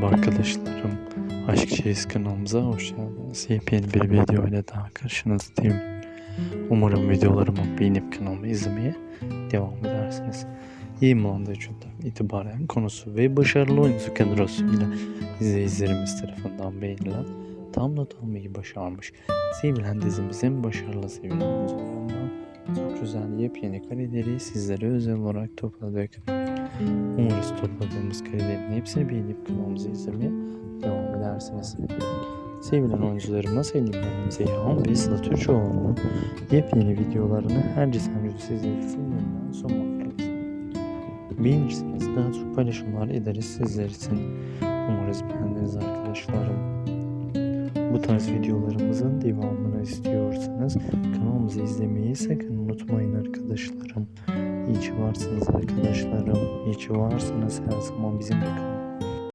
Merhaba arkadaşlarım. Aşk Çeyiz kanalımıza hoş geldiniz. Yepyeni bir video ile daha karşınızdayım. Umarım videolarımı beğenip kanalımı izlemeye devam edersiniz. 20 Şubat'tan itibaren konusu ve başarılı oyuncu kadrosuyla izleyicilerimiz tarafından beğenilen tam not almayı başarmış. Sevilen dizimizin başarılı sevilen oyuncularından çok güzel yepyeni kareleri sizlere özel olarak topladık. Umarız topladığımız karelerin hepsini beğenip kanalımızı izlemeye devam edersiniz. Sevilen oyuncularıma Selim Zeyhan ve Sıla Türkoğlu'nun yepyeni videolarını her cesen ücretsiz yeniden sunmaktayız. Beğenirseniz daha çok paylaşımlar ederiz sizler için. Umarız beğendiniz arkadaşlarım. Bu tarz videolarımızın devamını istiyorsanız kanalımızı izlemeyi sakın unutmayın arkadaşlarım. İyi ki varsınız arkadaşlarım. İyi ki varsınız her zaman.